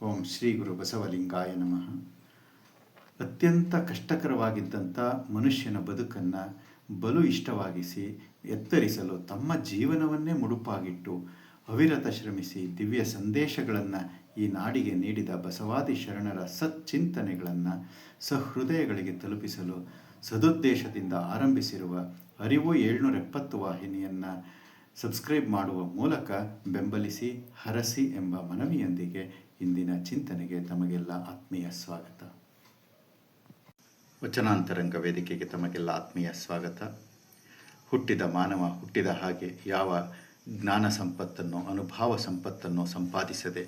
ಓಂ ಶ್ರೀ ಗುರು ಬಸವಲಿಂಗಾಯ ನಮಃ. ಅತ್ಯಂತ ಕಷ್ಟಕರವಾಗಿದ್ದಂಥ ಮನುಷ್ಯನ ಬದುಕನ್ನು ಬಲು ಇಷ್ಟವಾಗಿಸಿ ಎತ್ತರಿಸಲು ತಮ್ಮ ಜೀವನವನ್ನೇ ಮುಡುಪಾಗಿಟ್ಟು ಅವಿರತ ಶ್ರಮಿಸಿ ದಿವ್ಯ ಸಂದೇಶಗಳನ್ನು ಈ ನಾಡಿಗೆ ನೀಡಿದ ಬಸವಾದಿ ಶರಣರ ಸಚ್ಚಿಂತನೆಗಳನ್ನು ಸಹೃದಯಗಳಿಗೆ ತಲುಪಿಸಲು ಸದುದ್ದೇಶದಿಂದ ಆರಂಭಿಸಿರುವ ಅರಿವು ಏಳ್ನೂರ ಎಪ್ಪತ್ತು ವಾಹಿನಿಯನ್ನು ಸಬ್ಸ್ಕ್ರೈಬ್ ಮಾಡುವ ಮೂಲಕ ಬೆಂಬಲಿಸಿ, ಹರಸಿ ಎಂಬ ಮನವಿಯೊಂದಿಗೆ ಇಂದಿನ ಚಿಂತನೆಗೆ ತಮಗೆಲ್ಲ ಆತ್ಮೀಯ ಸ್ವಾಗತ. ವಚನಾಂತರಂಗ ವೇದಿಕೆಗೆ ತಮಗೆಲ್ಲ ಆತ್ಮೀಯ ಸ್ವಾಗತ. ಹುಟ್ಟಿದ ಮಾನವ ಹುಟ್ಟಿದ ಹಾಗೆ ಯಾವ ಜ್ಞಾನ ಸಂಪತ್ತನ್ನು, ಅನುಭವ ಸಂಪತ್ತನ್ನು ಸಂಪಾದಿಸದೆ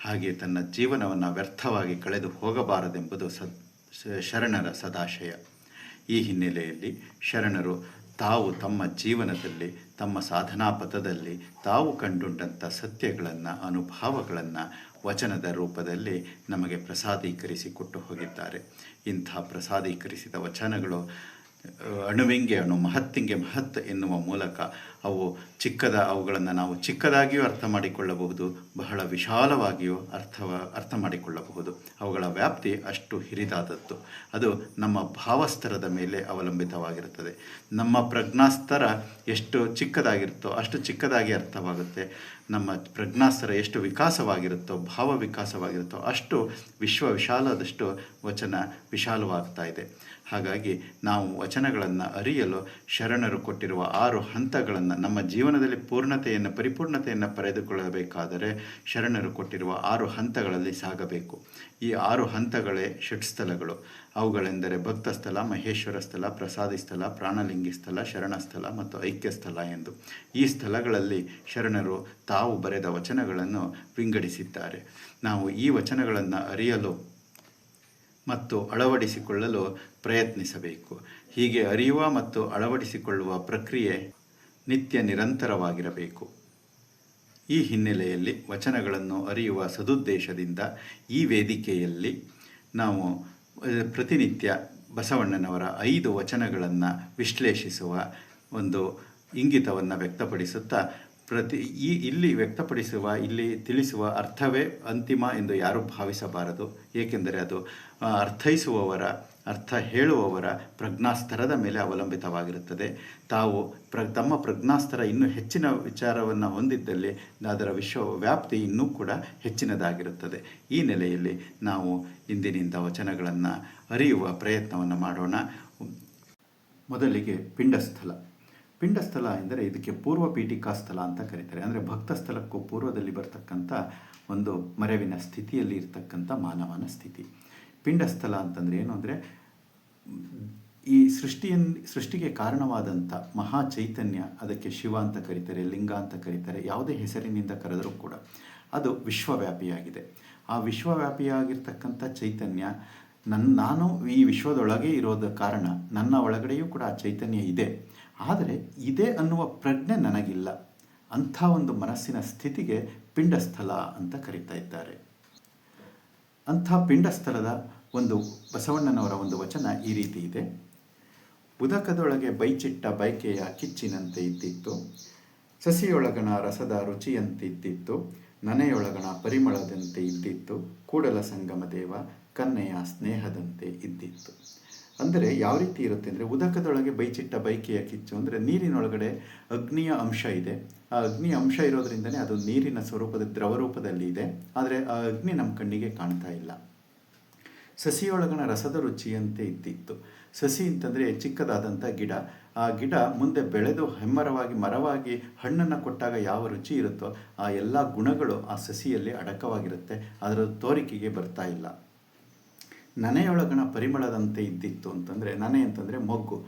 ಹಾಗೆ ತನ್ನ ಜೀವನವನ್ನು ವ್ಯರ್ಥವಾಗಿ ಕಳೆದು ಹೋಗಬಾರದೆಂಬುದು ಸದ್, ಶರಣರ ಸದಾಶಯ. ಈ ಹಿನ್ನೆಲೆಯಲ್ಲಿ ಶರಣರು ತಾವು ತಮ್ಮ ಜೀವನದಲ್ಲಿ, ತಮ್ಮ ಸಾಧನಾ ಪಥದಲ್ಲಿ ತಾವು ಕಂಡುಂಡಂಥ ಸತ್ಯಗಳನ್ನು, ಅನುಭವಗಳನ್ನು ವಚನದ ರೂಪದಲ್ಲಿ ನಮಗೆ ಪ್ರಸಾದೀಕರಿಸಿ ಕೊಟ್ಟು ಹೋಗಿದ್ದಾರೆ. ಇಂಥ ಪ್ರಸಾದೀಕರಿಸಿದ ವಚನಗಳು, ಅಣುವಿಂಗೆ ಅಣು, ಮಹತ್ತಿಂಗೆ ಮಹತ್ ಎನ್ನುವ ಮೂಲಕ ಅವು ಚಿಕ್ಕದ, ಅವುಗಳನ್ನು ನಾವು ಚಿಕ್ಕದಾಗಿಯೂ ಅರ್ಥ ಮಾಡಿಕೊಳ್ಳಬಹುದು, ಬಹಳ ವಿಶಾಲವಾಗಿಯೂ ಅರ್ಥವ ಅರ್ಥ ಮಾಡಿಕೊಳ್ಳಬಹುದು. ಅವುಗಳ ವ್ಯಾಪ್ತಿ ಅಷ್ಟು ಹಿರಿದಾದದ್ದು. ಅದು ನಮ್ಮ ಭಾವಸ್ತರದ ಮೇಲೆ ಅವಲಂಬಿತವಾಗಿರುತ್ತದೆ. ನಮ್ಮ ಪ್ರಜ್ಞಾಸ್ತರ ಎಷ್ಟು ಚಿಕ್ಕದಾಗಿರುತ್ತೋ ಅಷ್ಟು ಚಿಕ್ಕದಾಗಿ ಅರ್ಥವಾಗುತ್ತೆ. ನಮ್ಮ ಪ್ರಜ್ಞಾಸ್ತರ ಎಷ್ಟು ವಿಕಾಸವಾಗಿರುತ್ತೋ, ಭಾವ ವಿಕಾಸವಾಗಿರುತ್ತೋ, ಅಷ್ಟು ವಿಶ್ವ ವಿಶಾಲದಷ್ಟು ವಚನ ವಿಶಾಲವಾಗ್ತಾ ಇದೆ. ಹಾಗಾಗಿ ನಾವು ವಚನಗಳನ್ನು ಅರಿಯಲು ಶರಣರು ಕೊಟ್ಟಿರುವ ಆರು ಹಂತಗಳನ್ನು ನಮ್ಮ ಜೀವನದಲ್ಲಿ ಪೂರ್ಣತೆಯನ್ನು, ಪರಿಪೂರ್ಣತೆಯನ್ನು ಪಡೆದುಕೊಳ್ಳಬೇಕಾದರೆ ಶರಣರು ಕೊಟ್ಟಿರುವ ಆರು ಹಂತಗಳಲ್ಲಿ ಸಾಗಬೇಕು. ಈ ಆರು ಹಂತಗಳೇ ಷಟ್ಸ್ಥಲಗಳು. ಅವುಗಳೆಂದರೆ ಭಕ್ತ ಸ್ಥಳ, ಮಹೇಶ್ವರ ಸ್ಥಳ, ಪ್ರಸಾದಿ ಸ್ಥಳ, ಪ್ರಾಣಲಿಂಗಿ ಸ್ಥಳ, ಶರಣ ಸ್ಥಳ ಮತ್ತು ಐಕ್ಯ ಸ್ಥಳ ಎಂದು ಈ ಸ್ಥಳಗಳಲ್ಲಿ ಶರಣರು ತಾವು ಬರೆದ ವಚನಗಳನ್ನು ವಿಂಗಡಿಸಿದ್ದಾರೆ. ನಾವು ಈ ವಚನಗಳನ್ನು ಅರಿಯಲು ಮತ್ತು ಅಳವಡಿಸಿಕೊಳ್ಳಲು ಪ್ರಯತ್ನಿಸಬೇಕು. ಹೀಗೆ ಅರಿಯುವ ಮತ್ತು ಅಳವಡಿಸಿಕೊಳ್ಳುವ ಪ್ರಕ್ರಿಯೆ ನಿತ್ಯ ನಿರಂತರವಾಗಿರಬೇಕು. ಈ ಹಿನ್ನೆಲೆಯಲ್ಲಿ ವಚನಗಳನ್ನು ಅರಿಯುವ ಸದುದ್ದೇಶದಿಂದ ಈ ವೇದಿಕೆಯಲ್ಲಿ ನಾವು ಪ್ರತಿನಿತ್ಯ ಬಸವಣ್ಣನವರ ಐದು ವಚನಗಳನ್ನು ವಿಶ್ಲೇಷಿಸುವ ಒಂದು ಇಂಗಿತವನ್ನು ವ್ಯಕ್ತಪಡಿಸುತ್ತಾ, ಪ್ರತಿ ಈ ಇಲ್ಲಿ ವ್ಯಕ್ತಪಡಿಸುವ, ಇಲ್ಲಿ ತಿಳಿಸುವ ಅರ್ಥವೇ ಅಂತಿಮ ಎಂದು ಯಾರೂ ಭಾವಿಸಬಾರದು. ಏಕೆಂದರೆ ಅದು ಅರ್ಥೈಸುವವರ ಅರ್ಥ ಹೇಳುವವರ ಪ್ರಜ್ಞಾಸ್ತರದ ಮೇಲೆ ಅವಲಂಬಿತವಾಗಿರುತ್ತದೆ. ತಾವು ಪ್ರ, ತಮ್ಮ ಪ್ರಜ್ಞಾಸ್ತರ ಇನ್ನೂ ಹೆಚ್ಚಿನ ವಿಚಾರವನ್ನು ಹೊಂದಿದ್ದಲ್ಲಿ ಅದರ ವಿಶ್ವ ವ್ಯಾಪ್ತಿ ಇನ್ನೂ ಕೂಡ ಹೆಚ್ಚಿನದಾಗಿರುತ್ತದೆ. ಈ ನೆಲೆಯಲ್ಲಿ ನಾವು ಇಂದಿನಿಂದ ವಚನಗಳನ್ನು ಅರಿಯುವ ಪ್ರಯತ್ನವನ್ನು ಮಾಡೋಣ. ಮೊದಲಿಗೆ ಪಿಂಡಸ್ಥಲ. ಪಿಂಡಸ್ಥಲ ಎಂದರೆ ಇದಕ್ಕೆ ಪೂರ್ವ ಪೀಠಿಕಾ ಸ್ಥಳ ಅಂತ ಕರೀತಾರೆ. ಅಂದರೆ ಭಕ್ತ ಸ್ಥಳಕ್ಕೂ ಪೂರ್ವದಲ್ಲಿ ಬರ್ತಕ್ಕಂಥ ಒಂದು ಮರವಿನ ಸ್ಥಿತಿಯಲ್ಲಿ ಇರತಕ್ಕಂಥ ಮಾನವನ ಸ್ಥಿತಿ. ಪಿಂಡಸ್ಥಳ ಅಂತಂದರೆ ಏನು ಅಂದರೆ, ಈ ಸೃಷ್ಟಿಯನ್ನು ಸೃಷ್ಟಿಗೆ ಕಾರಣವಾದಂಥ ಮಹಾ ಚೈತನ್ಯ ಅದಕ್ಕೆ ಶಿವ ಅಂತ ಕರೀತಾರೆ, ಲಿಂಗ ಅಂತ ಕರೀತಾರೆ, ಯಾವುದೇ ಹೆಸರಿನಿಂದ ಕರೆದರೂ ಕೂಡ ಅದು ವಿಶ್ವವ್ಯಾಪಿಯಾಗಿದೆ. ಆ ವಿಶ್ವವ್ಯಾಪಿಯಾಗಿರ್ತಕ್ಕಂಥ ಚೈತನ್ಯ ನನ್ನ ನಾನು ಈ ವಿಶ್ವದೊಳಗೆ ಇರೋದ ಕಾರಣ ನನ್ನ ಒಳಗಡೆಯೂ ಕೂಡ ಆ ಚೈತನ್ಯ ಇದೆ. ಆದರೆ ಇದೆ ಅನ್ನುವ ಪ್ರಜ್ಞೆ ನನಗಿಲ್ಲ. ಅಂಥ ಒಂದು ಮನಸ್ಸಿನ ಸ್ಥಿತಿಗೆ ಪಿಂಡಸ್ಥಲ ಅಂತ ಕರೀತಾ ಇದ್ದಾರೆ. ಅಂಥ ಪಿಂಡಸ್ಥಳದ ಒಂದು ಬಸವಣ್ಣನವರ ಒಂದು ವಚನ ಈ ರೀತಿ ಇದೆ. ಉದಕದೊಳಗೆ ಬೈಚಿಟ್ಟ ಬೈಕೆಯ ಕಿಚ್ಚಿನಂತೆ ಇದ್ದಿತ್ತು. ಸಸಿಯೊಳಗಣ ರಸದ ರುಚಿಯಂತೆ ಇದ್ದಿತ್ತು ನನೆಯೊಳಗಣ ಪರಿಮಳದಂತೆ ಇದ್ದಿತ್ತು. ಕೂಡಲ ಸಂಗಮ ದೇವ ಕನ್ನೆಯ ಸ್ನೇಹದಂತೆ ಇದ್ದಿತ್ತು. ಅಂದರೆ ಯಾವ ರೀತಿ ಇರುತ್ತೆ ಅಂದರೆ ಉದಕದೊಳಗೆ ಬೈಚಿಟ್ಟ ಬೈಕೆಯ ಕಿಚ್ಚು ಅಂದರೆ ನೀರಿನೊಳಗಡೆ ಅಗ್ನಿಯ ಅಂಶ ಇದೆ. ಆ ಅಗ್ನಿಯ ಅಂಶ ಇರೋದ್ರಿಂದನೇ ಅದು ನೀರಿನ ಸ್ವರೂಪದ ದ್ರವ ರೂಪದಲ್ಲಿ ಇದೆ. ಆದರೆ ಆ ಅಗ್ನಿ ನಮ್ಮ ಕಣ್ಣಿಗೆ ಕಾಣ್ತಾ ಇಲ್ಲ. ಸಸಿಯೊಳಗಣ ರಸದ ರುಚಿಯಂತೆ ಇದ್ದಿತ್ತು. ಸಸಿ ಅಂತಂದರೆ ಚಿಕ್ಕದಾದಂಥ ಗಿಡ. ಆ ಗಿಡ ಮುಂದೆ ಬೆಳೆದು ಹೆಮ್ಮರವಾಗಿ ಮರವಾಗಿ ಹಣ್ಣನ್ನು ಕೊಟ್ಟಾಗ ಯಾವ ರುಚಿ ಇರುತ್ತೋ ಆ ಎಲ್ಲ ಗುಣಗಳು ಆ ಸಸಿಯಲ್ಲಿ ಅಡಕವಾಗಿರುತ್ತೆ. ಅದರ ತೋರಿಕೆಗೆ ಬರ್ತಾ ಇಲ್ಲ. ನನೆಯೊಳಗಣ ಪರಿಮಳದಂತೆ ಇದ್ದಿತ್ತು ಅಂತಂದರೆ, ನನೆ ಅಂತಂದರೆ ಮೊಗ್ಗು.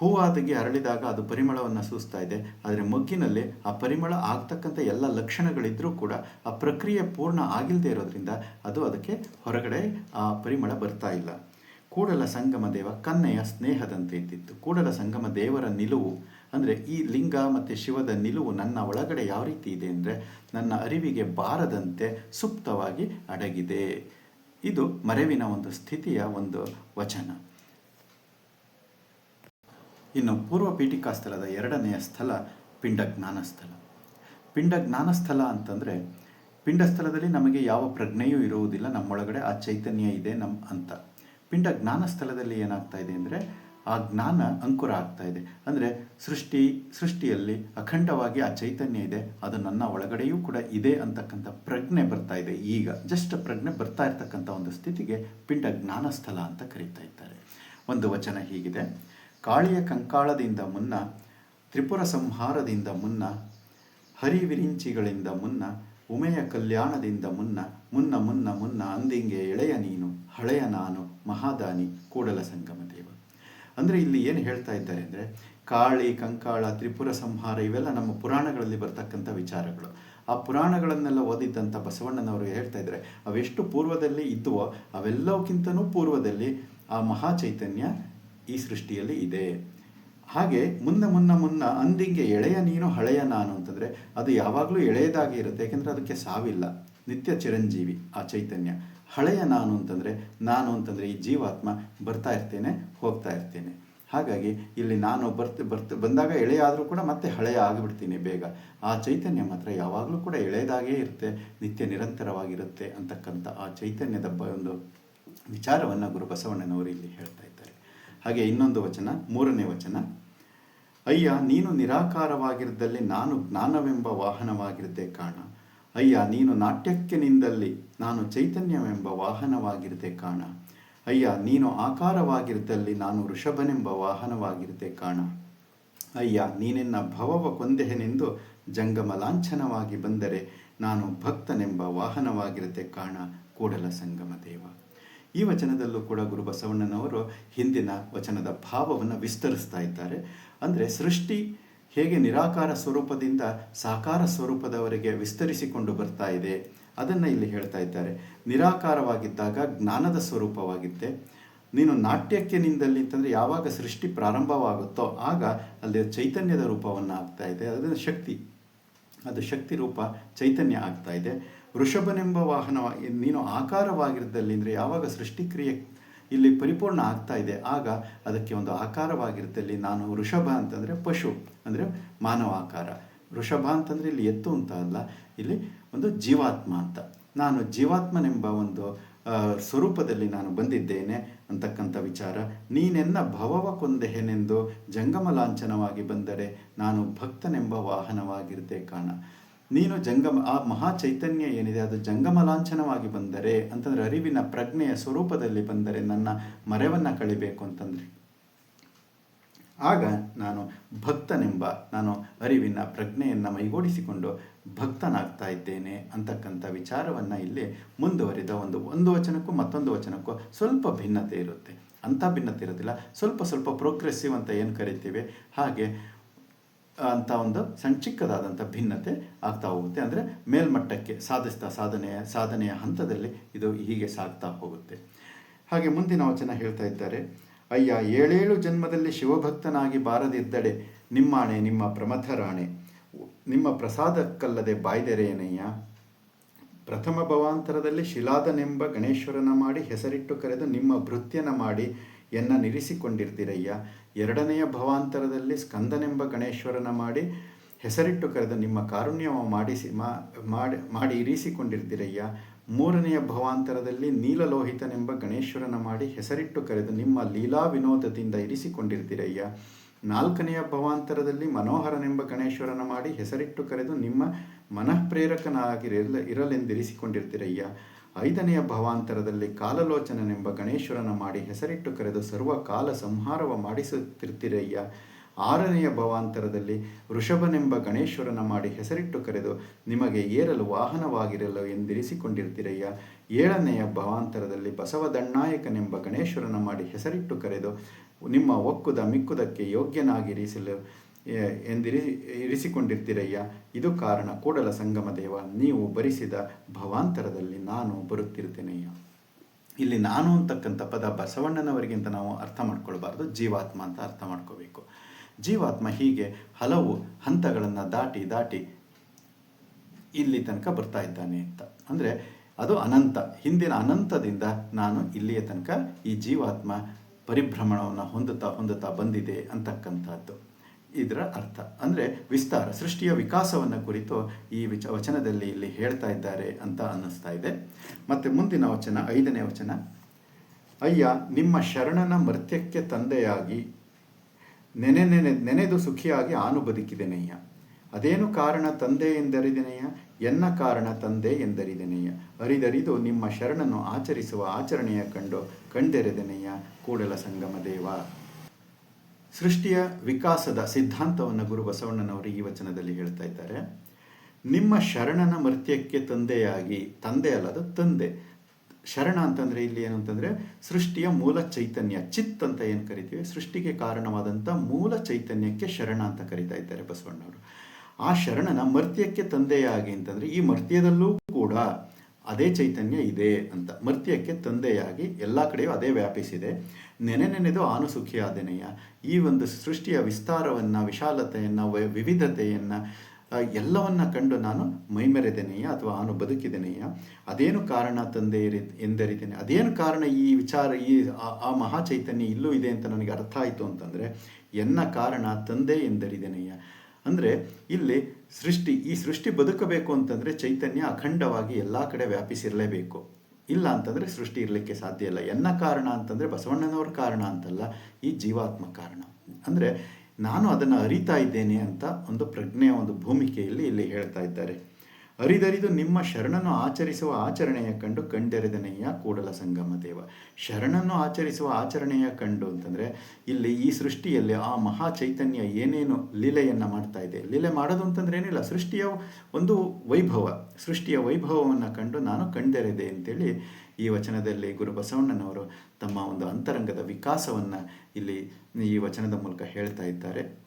ಹೂವಾದಗೆ ಅರಳಿದಾಗ ಅದು ಪರಿಮಳವನ್ನು ಸೂಸ್ತಾ ಇದೆ. ಆದರೆ ಮೊಗ್ಗಿನಲ್ಲಿ ಆ ಪರಿಮಳ ಆಗ್ತಕ್ಕಂಥ ಎಲ್ಲ ಲಕ್ಷಣಗಳಿದ್ದರೂ ಕೂಡ ಆ ಪ್ರಕ್ರಿಯೆ ಪೂರ್ಣ ಆಗಿಲ್ಲದೆ ಇರೋದ್ರಿಂದ ಅದು ಅದಕ್ಕೆ ಹೊರಗಡೆ ಆ ಪರಿಮಳ ಬರ್ತಾ ಇಲ್ಲ. ಕೂಡಲ ಸಂಗಮ ದೇವ ಕನ್ನೆಯ ಸ್ನೇಹದಂತೆ ಇದ್ದಿತ್ತು. ಕೂಡಲ ಸಂಗಮ ದೇವರ ನಿಲುವು ಅಂದರೆ ಈ ಲಿಂಗ ಮತ್ತು ಶಿವದ ನಿಲುವು ನನ್ನ ಒಳಗಡೆ ಯಾವ ರೀತಿ ಇದೆ ಅಂದರೆ ನನ್ನ ಅರಿವಿಗೆ ಬಾರದಂತೆ ಸುಪ್ತವಾಗಿ ಅಡಗಿದೆ. ಇದು ಮರೆವಿನ ಒಂದು ಸ್ಥಿತಿಯ ಒಂದು ವಚನ. ಇನ್ನು ಪೂರ್ವ ಪೀಠಿಕಾ ಸ್ಥಳದ ಎರಡನೆಯ ಸ್ಥಳ ಪಿಂಡ ಜ್ಞಾನ ಸ್ಥಳ ಪಿಂಡ ಜ್ಞಾನ ಸ್ಥಳ ಅಂತಂದರೆ ಪಿಂಡಸ್ಥಳದಲ್ಲಿ ನಮಗೆ ಯಾವ ಪ್ರಜ್ಞೆಯೂ ಇರುವುದಿಲ್ಲ, ನಮ್ಮೊಳಗಡೆ ಆ ಚೈತನ್ಯ ಇದೆ ನಮ್ಮ ಅಂತ. ಪಿಂಡ ಜ್ಞಾನ ಸ್ಥಳದಲ್ಲಿ ಏನಾಗ್ತಾ ಇದೆ ಅಂದರೆ ಆ ಜ್ಞಾನ ಅಂಕುರ ಆಗ್ತಾ ಇದೆ. ಅಂದರೆ ಸೃಷ್ಟಿ, ಸೃಷ್ಟಿಯಲ್ಲಿ ಅಖಂಡವಾಗಿ ಆ ಚೈತನ್ಯ ಇದೆ, ಅದು ನನ್ನ ಒಳಗಡೆಯೂ ಕೂಡ ಇದೆ ಅಂತಕ್ಕಂಥ ಪ್ರಜ್ಞೆ ಬರ್ತಾ ಇದೆ. ಈಗ ಜಸ್ಟ್ ಪ್ರಜ್ಞೆ ಬರ್ತಾ ಇರ್ತಕ್ಕಂಥ ಒಂದು ಸ್ಥಿತಿಗೆ ಪಿಂಡ ಜ್ಞಾನ ಸ್ಥಳ ಅಂತ ಕರೀತಾ ಇದ್ದಾರೆ. ಒಂದು ವಚನ ಹೀಗಿದೆ. ಕಾಳಿಯ ಕಂಕಾಳದಿಂದ ಮುನ್ನ, ತ್ರಿಪುರ ಸಂಹಾರದಿಂದ ಮುನ್ನ, ಹರಿವಿರಿಂಚಿಗಳಿಂದ ಮುನ್ನ, ಉಮೆಯ ಕಲ್ಯಾಣದಿಂದ ಮುನ್ನ ಮುನ್ನ ಮುನ್ನ ಮುನ್ನ ಅಂದಿಂಗೆ ಎಳೆಯ ನೀನು, ಹಳೆಯ ನಾನು, ಮಹಾದಾನಿ, ಕೂಡಲ ಸಂಗಮ ದೇವ ಅಂದರೆ ಇಲ್ಲಿ ಏನು ಹೇಳ್ತಾ ಇದ್ದಾರೆ ಅಂದರೆ ಕಾಳಿ, ಕಂಕಾಳ, ತ್ರಿಪುರ ಸಂಹಾರ ಇವೆಲ್ಲ ನಮ್ಮ ಪುರಾಣಗಳಲ್ಲಿ ಬರ್ತಕ್ಕಂಥ ವಿಚಾರಗಳು. ಆ ಪುರಾಣಗಳನ್ನೆಲ್ಲ ಓದಿದ್ದಂಥ ಬಸವಣ್ಣನವರು ಹೇಳ್ತಾ ಇದ್ದಾರೆ, ಅವೆಷ್ಟು ಪೂರ್ವದಲ್ಲಿ ಇದ್ದುವೋ ಅವೆಲ್ಲಕ್ಕಿಂತನೂ ಪೂರ್ವದಲ್ಲಿ ಆ ಮಹಾ ಚೈತನ್ಯ ಈ ಸೃಷ್ಟಿಯಲ್ಲಿ ಇದೆ. ಹಾಗೆ ಮುನ್ನ ಮುನ್ನ ಮುನ್ನ ಅಂದಿಂಗೆ ಎಳೆಯ ನೀನು ಹಳೆಯ ನಾನು ಅಂತಂದರೆ ಅದು ಯಾವಾಗಲೂ ಎಳೆಯದಾಗಿ ಇರುತ್ತೆ, ಯಾಕೆಂದರೆ ಅದಕ್ಕೆ ಸಾವಿಲ್ಲ. ನಿತ್ಯ ಚಿರಂಜೀವಿ ಆ ಚೈತನ್ಯ. ಹಳೆಯ ನಾನು ಅಂತಂದರೆ ನಾನು ಅಂತಂದರೆ ಈ ಜೀವಾತ್ಮ ಬರ್ತಾ ಇರ್ತೇನೆ, ಹೋಗ್ತಾ ಇರ್ತೇನೆ. ಹಾಗಾಗಿ ಇಲ್ಲಿ ನಾನು ಬರ್ತ ಬರ್ತ, ಬಂದಾಗ ಎಳೆಯ ಆದರೂ ಕೂಡ ಮತ್ತೆ ಹಳೆಯ ಆಗಿಬಿಡ್ತೀನಿ ಬೇಗ. ಆ ಚೈತನ್ಯ ಮಾತ್ರ ಯಾವಾಗಲೂ ಕೂಡ ಎಳೆಯದಾಗೇ ಇರುತ್ತೆ, ನಿತ್ಯ ನಿರಂತರವಾಗಿರುತ್ತೆ ಅಂತಕ್ಕಂಥ ಆ ಚೈತನ್ಯದ ಬ, ಒಂದು ವಿಚಾರವನ್ನು ಗುರು ಬಸವಣ್ಣನವರು ಇಲ್ಲಿ ಹೇಳ್ತಾ ಇದ್ದಾರೆ. ಹಾಗೆ ಇನ್ನೊಂದು ವಚನ, ಮೂರನೇ ವಚನ. ಅಯ್ಯ, ನೀನು ನಿರಾಕಾರವಾಗಿರದಲ್ಲಿ ನಾನು ಜ್ಞಾನವೆಂಬ ವಾಹನವಾಗಿರದೆ ಕಾಣ. ಅಯ್ಯ, ನೀನು ನಾಟ್ಯಕ್ಕೆ ನಿಂದಲ್ಲಿ ನಾನು ಚೈತನ್ಯವೆಂಬ ವಾಹನವಾಗಿರುತ್ತೆ ಕಾಣ. ಅಯ್ಯ, ನೀನು ಆಕಾರವಾಗಿರದಲ್ಲಿ ನಾನು ಋಷಭನೆಂಬ ವಾಹನವಾಗಿರುತ್ತೆ ಕಾಣ. ಅಯ್ಯ, ನೀನೆನ್ನ ಭವವ ಕೊಂದೆಹೆನೆಂದು ಜಂಗಮ ಲಾಂಛನವಾಗಿ ಬಂದರೆ ನಾನು ಭಕ್ತನೆಂಬ ವಾಹನವಾಗಿರುತ್ತೆ ಕಾಣ, ಕೂಡಲ ಸಂಗಮ ದೇವ. ಈ ವಚನದಲ್ಲೂ ಕೂಡ ಗುರು ಬಸವಣ್ಣನವರು ಹಿಂದಿನ ವಚನದ ಭಾವವನ್ನು ವಿಸ್ತರಿಸ್ತಾ ಇದ್ದಾರೆ. ಅಂದರೆ ಸೃಷ್ಟಿ ಹೇಗೆ ನಿರಾಕಾರ ಸ್ವರೂಪದಿಂದ ಸಾಕಾರ ಸ್ವರೂಪದವರೆಗೆ ವಿಸ್ತರಿಸಿಕೊಂಡು ಬರ್ತಾ ಇದೆ, ಅದನ್ನು ಇಲ್ಲಿ ಹೇಳ್ತಾ ಇದ್ದಾರೆ. ನಿರಾಕಾರವಾಗಿದ್ದಾಗ ಜ್ಞಾನದ ಸ್ವರೂಪವಾಗಿತ್ತೆ. ನೀನು ನಾಟ್ಯಕ್ಕೆ ನಿಂದಲ್ಲಿ ಅಂತಂದರೆ ಯಾವಾಗ ಸೃಷ್ಟಿ ಪ್ರಾರಂಭವಾಗುತ್ತೋ ಆಗ ಅಲ್ಲಿ ಚೈತನ್ಯದ ರೂಪವನ್ನು ಆಗ್ತಾ ಇದೆ. ಅದನ್ನು ಶಕ್ತಿ, ಅದು ಶಕ್ತಿ ರೂಪ ಚೈತನ್ಯ ಆಗ್ತಾ ಇದೆ. ವೃಷಭನೆಂಬ ವಾಹನ, ನೀನು ಆಕಾರವಾಗಿರದಲ್ಲಿ ಅಂದರೆ ಯಾವಾಗ ಸೃಷ್ಟಿಕ್ರಿಯೆ ಇಲ್ಲಿ ಪರಿಪೂರ್ಣ ಆಗ್ತಾ ಇದೆ. ಆಗ ಅದಕ್ಕೆ ಒಂದು ಆಕಾರವಾಗಿರುತ್ತೆ. ಇಲ್ಲಿ ನಾನು ವೃಷಭ ಅಂತಂದರೆ ಪಶು, ಅಂದರೆ ಮಾನವ ಆಕಾರ. ವೃಷಭ ಅಂತಂದರೆ ಇಲ್ಲಿ ಎತ್ತು ಅಂತ ಅಲ್ಲ, ಇಲ್ಲಿ ಒಂದು ಜೀವಾತ್ಮ ಅಂತ. ನಾನು ಜೀವಾತ್ಮನೆಂಬ ಒಂದು ಸ್ವರೂಪದಲ್ಲಿ ನಾನು ಬಂದಿದ್ದೇನೆ ಅಂತಕ್ಕಂಥ ವಿಚಾರ. ನೀನೆನ್ನ ಭವವ ಕೊಂದೆಹೆನೆಂದು ಜಂಗಮ ಲಾಂಛನವಾಗಿ ಬಂದರೆ ನಾನು ಭಕ್ತನೆಂಬ ವಾಹನವಾಗಿರುತ್ತೆ ಕಾಣ. ನೀನು ಜಂಗಮ, ಆ ಮಹಾ ಚೈತನ್ಯ ಏನಿದೆ, ಅದು ಜಂಗಮ ಲಾಂಛನವಾಗಿ ಬಂದರೆ, ಅಂತಂದರೆ ಅರಿವಿನ ಪ್ರಜ್ಞೆಯ ಸ್ವರೂಪದಲ್ಲಿ ಬಂದರೆ ನನ್ನ ಮರೆವನ್ನು ಕಳಿಬೇಕು ಅಂತಂದ್ರೆ. ಆಗ ನಾನು ಭಕ್ತನೆಂಬ, ನಾನು ಅರಿವಿನ ಪ್ರಜ್ಞೆಯನ್ನು ಮೈಗೂಡಿಸಿಕೊಂಡು ಭಕ್ತನಾಗ್ತಾ ಇದ್ದೇನೆ ಅಂತಕ್ಕಂಥ ವಿಚಾರವನ್ನು ಇಲ್ಲಿ ಮುಂದುವರಿದ ಒಂದು ಒಂದು ವಚನಕ್ಕೂ ಮತ್ತೊಂದು ವಚನಕ್ಕೂ ಸ್ವಲ್ಪ ಭಿನ್ನತೆ ಇರುತ್ತೆ. ಅಂಥ ಭಿನ್ನತೆ ಇರೋದಿಲ್ಲ. ಸ್ವಲ್ಪ ಸ್ವಲ್ಪ ಪ್ರೋಗ್ರೆಸಿವ್ ಅಂತ ಏನು ಕರಿತೀವಿ? ಹಾಗೆ ಅಂತ ಒಂದು ಸಣ್ಣ ಚಿಕ್ಕದಾದಂಥ ಭಿನ್ನತೆ ಆಗ್ತಾ ಹೋಗುತ್ತೆ. ಅಂದರೆ ಮೇಲ್ಮಟ್ಟಕ್ಕೆ ಸಾಧಿಸ್ತಾ ಸಾಧನೆಯ ಸಾಧನೆಯ ಹಂತದಲ್ಲಿ ಇದು ಹೀಗೆ ಸಾಗ್ತಾ ಹೋಗುತ್ತೆ. ಹಾಗೆ ಮುಂದಿನ ವಚನ ಹೇಳ್ತಾ ಇದ್ದಾರೆ, ಅಯ್ಯ, ಏಳೇಳು ಜನ್ಮದಲ್ಲಿ ಶಿವಭಕ್ತನಾಗಿ ಬಾರದಿದ್ದಡೆ ನಿಮ್ಮಾಣೆ, ನಿಮ್ಮ ಪ್ರಮಥರಾಣೆ. ನಿಮ್ಮ ಪ್ರಸಾದಕ್ಕಲ್ಲದೆ ಬಾಯ್ದೆರೇನಯ್ಯ ಪ್ರಥಮ ಭವಾಂತರದಲ್ಲಿ ಶಿಲಾದನೆಂಬ ಗಣೇಶ್ವರನ ಮಾಡಿ ಹೆಸರಿಟ್ಟು ಕರೆದು ನಿಮ್ಮ ಭೃತ್ಯನ ಮಾಡಿ ಎನ್ನ ನಿರಿಸಿಕೊಂಡಿರ್ತೀರಯ್ಯ. ಎರಡನೆಯ ಭವಾಂತರದಲ್ಲಿ ಸ್ಕಂದನೆಂಬ ಗಣೇಶ್ವರನ ಮಾಡಿ ಹೆಸರಿಟ್ಟು ಕರೆದು, ನಿಮ್ಮ ಕಾರುಣ್ಯವ ಮಾಡಿಸಿ ಮಾಡಿ ಮಾಡಿ ಇರಿಸಿಕೊಂಡಿರ್ತೀರಯ್ಯ ಮೂರನೆಯ ಭವಾಂತರದಲ್ಲಿ ನೀಲಲೋಹಿತನೆಂಬ ಗಣೇಶ್ವರನ ಮಾಡಿ ಹೆಸರಿಟ್ಟು ಕರೆದು, ನಿಮ್ಮ ಲೀಲಾ ವಿನೋದದಿಂದ ಇರಿಸಿಕೊಂಡಿರ್ತೀರಯ್ಯ ನಾಲ್ಕನೆಯ ಭವಾಂತರದಲ್ಲಿ ಮನೋಹರನೆಂಬ ಗಣೇಶ್ವರನ ಮಾಡಿ ಹೆಸರಿಟ್ಟು ಕರೆದು, ನಿಮ್ಮ ಮನಃಪ್ರೇರಕನಾಗಿರಲ್ಲ ಇರಲೆಂದಿರಿಸಿಕೊಂಡಿರ್ತೀರಯ್ಯ ಐದನೆಯ ಭವಾಂತರದಲ್ಲಿ ಕಾಲಲೋಚನನೆಂಬ ಗಣೇಶ್ವರನ ಮಾಡಿ ಹೆಸರಿಟ್ಟು ಕರೆದು ಸರ್ವ ಕಾಲ ಸಂಹಾರವ ಮಾಡಿಸುತ್ತಿರ್ತಿರಯ್ಯ ಆರನೆಯ ಭವಾಂತರದಲ್ಲಿ ವೃಷಭನೆಂಬ ಗಣೇಶ್ವರನ ಮಾಡಿ ಹೆಸರಿಟ್ಟು ಕರೆದು ನಿಮಗೆ ಏರಲು ವಾಹನವಾಗಿರಲು ಎಂದಿರಿಸಿಕೊಂಡಿರ್ತಿರಯ್ಯ ಏಳನೆಯ ಭವಾಂತರದಲ್ಲಿ ಬಸವದಣ್ಣಾಯಕನೆಂಬ ಗಣೇಶ್ವರನ ಮಾಡಿ ಹೆಸರಿಟ್ಟು ಕರೆದು ನಿಮ್ಮ ಒಕ್ಕುದ ಮಿಕ್ಕುದಕ್ಕೆ ಯೋಗ್ಯನಾಗಿರಿಸಲು ಎಂದಿರಿ, ಇರಿಸಿಕೊಂಡಿರ್ತೀರಯ್ಯ? ಇದು ಕಾರಣ. ಕೂಡಲ ಸಂಗಮ ದೇವ, ನೀವು ಬರಿಸಿದ ಭವಾಂತರದಲ್ಲಿ ನಾನು ಬರುತ್ತಿರ್ತೇನೆಯ್ಯ ಇಲ್ಲಿ ನಾನು ಅಂತಕ್ಕಂಥ ಪದ ಬಸವಣ್ಣನವರಿಗಿಂತ ನಾವು ಅರ್ಥ ಮಾಡ್ಕೊಳ್ಬಾರ್ದು. ಜೀವಾತ್ಮ ಅಂತ ಅರ್ಥ ಮಾಡ್ಕೋಬೇಕು. ಜೀವಾತ್ಮ ಹೀಗೆ ಹಲವು ಹಂತಗಳನ್ನು ದಾಟಿ ದಾಟಿ ಇಲ್ಲಿ ತನಕ ಬರ್ತಾ ಇದ್ದಾನೆ ಅಂತ. ಅಂದರೆ ಅದು ಅನಂತ. ಹಿಂದಿನ ಅನಂತದಿಂದ ನಾನು ಇಲ್ಲಿಯ ತನಕ ಈ ಜೀವಾತ್ಮ ಪರಿಭ್ರಮಣವನ್ನು ಹೊಂದುತ್ತಾ ಹೊಂದುತ್ತಾ ಬಂದಿದೆ ಅಂತಕ್ಕಂಥದ್ದು. ಇದರ ಅರ್ಥ. ಅಂದರೆ ವಿಸ್ತಾರ, ಸೃಷ್ಟಿಯ ವಿಕಾಸವನ್ನು ಕುರಿತು ಈ ವಿಚ, ವಚನದಲ್ಲಿ ಇಲ್ಲಿ ಹೇಳ್ತಾ ಇದ್ದಾರೆ ಅಂತ ಅನ್ನಿಸ್ತಾ ಇದೆ. ಮತ್ತು ಮುಂದಿನ ವಚನ, ಐದನೇ ವಚನ. ಅಯ್ಯ, ನಿಮ್ಮ ಶರಣನ ಮೃತ್ಯಕ್ಕೆ ತಂದೆಯಾಗಿ ನೆನೆ ನೆನೆ, ನೆನೆದು ಸುಖಿಯಾಗಿ ಆನು ಬದುಕಿದೆನಯ್ಯ. ಅದೇನು ಕಾರಣ ತಂದೆ ಎಂದರಿದೆನೆಯ ಎನ್ನ ಕಾರಣ ತಂದೆ ಎಂದರಿದೆನೆಯ ಅರಿದರಿದು ನಿಮ್ಮ ಶರಣನ್ನು ಆಚರಿಸುವ ಆಚರಣೆಯ ಕಂಡು ಕಂಡೆರೆದೆನೆಯ ಕೂಡಲ ಸಂಗಮ ದೇವ. ಸೃಷ್ಟಿಯ ವಿಕಾಸದ ಸಿದ್ಧಾಂತವನ್ನು ಗುರು ಬಸವಣ್ಣನವರು ಈ ವಚನದಲ್ಲಿ ಹೇಳ್ತಾ ಇದ್ದಾರೆ. ನಿಮ್ಮ ಶರಣನ ಮರ್ತ್ಯಕ್ಕೆ ತಂದೆಯಾಗಿ, ತಂದೆ ಅಲ್ಲದ ತಂದೆ. ಶರಣ ಅಂತಂದರೆ ಇಲ್ಲಿ ಏನು ಅಂತಂದರೆ ಸೃಷ್ಟಿಯ ಮೂಲ ಚೈತನ್ಯ, ಚಿತ್ ಅಂತ ಏನು ಕರಿತೀವಿ? ಸೃಷ್ಟಿಗೆ ಕಾರಣವಾದಂಥ ಮೂಲ ಚೈತನ್ಯಕ್ಕೆ ಶರಣ ಅಂತ ಕರಿತಾ ಇದ್ದಾರೆ ಬಸವಣ್ಣವರು. ಆ ಶರಣನ ಮರ್ತ್ಯಕ್ಕೆ ತಂದೆಯಾಗಿ ಅಂತಂದರೆ ಈ ಮರ್ತ್ಯದಲ್ಲೂ ಕೂಡ ಅದೇ ಚೈತನ್ಯ ಇದೆ ಅಂತ. ಮರ್ತ್ಯಕ್ಕೆ ತಂದೆಯಾಗಿ ಎಲ್ಲ ಕಡೆಯೂ ಅದೇ ವ್ಯಾಪಿಸಿದೆ. ನೆನೆ ನೆನೆದು ಆನು ಸುಖಿಯಾದನೆಯ ಈ ಒಂದು ಸೃಷ್ಟಿಯ ವಿಸ್ತಾರವನ್ನು, ವಿಶಾಲತೆಯನ್ನು ವಿವಿಧತೆಯನ್ನು ಎಲ್ಲವನ್ನ ಕಂಡು ನಾನು ಮೈಮೆರೆದೆನೆಯ ಅಥವಾ ಆನು ಬದುಕಿದೆನೆಯ ಅದೇನು ಕಾರಣ ತಂದೆ ಎಂದರಿದ್ದೇನೆ ಅದೇನು ಕಾರಣ ಈ ವಿಚಾರ, ಈ, ಆ- ಆ ಮಹಾ ಚೈತನ್ಯ ಇಲ್ಲೂ ಇದೆ ಅಂತ ನನಗೆ ಅರ್ಥ ಆಯಿತು ಅಂತಂದರೆ, ಎನ್ನ ಕಾರಣ ತಂದೆ ಎಂದರಿದೆನೆಯ ಅಂದರೆ ಇಲ್ಲಿ ಸೃಷ್ಟಿ, ಈ ಸೃಷ್ಟಿ ಬದುಕಬೇಕು ಅಂತಂದರೆ ಚೈತನ್ಯ ಅಖಂಡವಾಗಿ ಎಲ್ಲ ಕಡೆ ವ್ಯಾಪಿಸಿರಲೇಬೇಕು. ಇಲ್ಲ ಅಂತಂದರೆ ಸೃಷ್ಟಿ ಇರಲಿಕ್ಕೆ ಸಾಧ್ಯ ಇಲ್ಲ. ಎನ್ನ ಕಾರಣ ಅಂತಂದರೆ ಬಸವಣ್ಣನವ್ರ ಕಾರಣ ಅಂತಲ್ಲ, ಈ ಜೀವಾತ್ಮ ಕಾರಣ. ಅಂದರೆ ನಾನು ಅದನ್ನು ಅರಿತಾ ಇದ್ದೇನೆ ಅಂತ ಒಂದು ಪ್ರಜ್ಞೆಯ ಒಂದು ಭೂಮಿಕೆಯಲ್ಲಿ ಇಲ್ಲಿ ಹೇಳ್ತಾ ಇದ್ದಾರೆ. ಅರಿದರಿದು ನಿಮ್ಮ ಶರಣನ್ನು ಆಚರಿಸುವ ಆಚರಣೆಯ ಕಂಡು ಕಂಡೆರೆದನೆಯ ಕೂಡಲ ಸಂಗಮ ದೇವ. ಶರಣನ್ನು ಆಚರಿಸುವ ಆಚರಣೆಯ ಕಂಡು ಅಂತಂದರೆ, ಇಲ್ಲಿ ಈ ಸೃಷ್ಟಿಯಲ್ಲಿ ಆ ಮಹಾ ಚೈತನ್ಯ ಏನೇನು ಲೀಲೆಯನ್ನು ಮಾಡ್ತಾ ಇದೆ. ಲೀಲೆ ಮಾಡೋದು ಅಂತಂದ್ರೆ ಏನಿಲ್ಲ, ಸೃಷ್ಟಿಯ ಒಂದು ವೈಭವ. ಸೃಷ್ಟಿಯ ವೈಭವವನ್ನು ಕಂಡು ನಾನು ಕಂಡೆರೆದೆ ಅಂತೇಳಿ ಈ ವಚನದಲ್ಲಿ ಗುರು ಬಸವಣ್ಣನವರು ತಮ್ಮ ಒಂದು ಅಂತರಂಗದ ವಿಕಾಸವನ್ನು ಇಲ್ಲಿ ಈ ವಚನದ ಮೂಲಕ ಹೇಳ್ತಾ ಇದ್ದಾರೆ.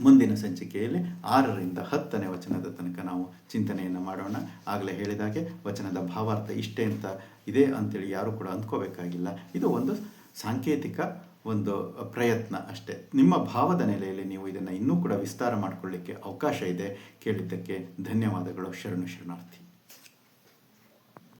ಮುಂದಿನ ಸಂಚಿಕೆಯಲ್ಲಿ ಆರರಿಂದ ಹತ್ತನೇ ವಚನದ ತನಕ ನಾವು ಚಿಂತನೆಯನ್ನು ಮಾಡೋಣ. ಆಗಲೇ ಹೇಳಿದಾಗೆ ವಚನದ ಭಾವಾರ್ಥ ಇಷ್ಟೇ ಅಂತ ಇದೆ ಅಂತೇಳಿ ಯಾರೂ ಕೂಡ ಅಂದ್ಕೋಬೇಕಾಗಿಲ್ಲ. ಇದು ಒಂದು ಸಾಂಕೇತಿಕ ಒಂದು ಪ್ರಯತ್ನ ಅಷ್ಟೇ. ನಿಮ್ಮ ಭಾವದ ನೆಲೆಯಲ್ಲಿ ನೀವು ಇದನ್ನು ಇನ್ನೂ ಕೂಡ ವಿಸ್ತಾರ ಮಾಡಿಕೊಳ್ಳಿಕ್ಕೆ ಅವಕಾಶ ಇದೆ. ಕೇಳಿದ್ದಕ್ಕೆ ಧನ್ಯವಾದಗಳು. ಶರಣು ಶರಣಾರ್ಥಿ.